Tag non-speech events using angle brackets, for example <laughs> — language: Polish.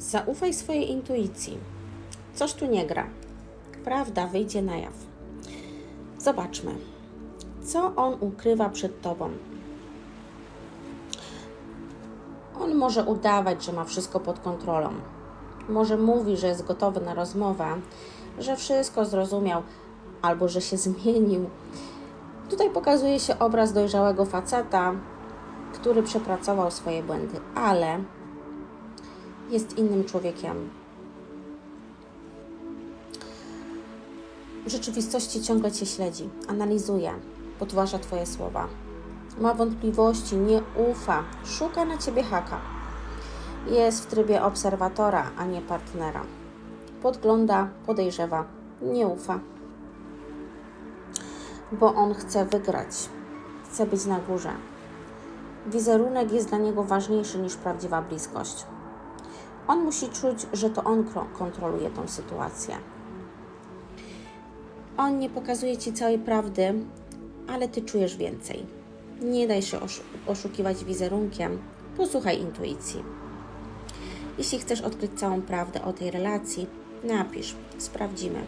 Zaufaj swojej intuicji. Coś tu nie gra. Prawda wyjdzie na jaw. Zobaczmy, co on ukrywa przed tobą. On może udawać, że ma wszystko pod kontrolą. Może mówi, że jest gotowy na rozmowę, że wszystko zrozumiał albo że się <laughs> zmienił. Tutaj pokazuje się obraz dojrzałego faceta, który przepracował swoje błędy, ale jest innym człowiekiem. W rzeczywistości ciągle Cię śledzi, analizuje, podważa Twoje słowa. Ma wątpliwości, nie ufa, szuka na Ciebie haka. Jest w trybie obserwatora, a nie partnera. Podgląda, podejrzewa, nie ufa. Bo on chce wygrać, chce być na górze. Wizerunek jest dla niego ważniejszy niż prawdziwa bliskość. On musi czuć, że to on kontroluje tą sytuację. On nie pokazuje ci całej prawdy, ale ty czujesz więcej. Nie daj się oszu- oszukiwać wizerunkiem, posłuchaj intuicji. Jeśli chcesz odkryć całą prawdę o tej relacji, napisz, sprawdzimy.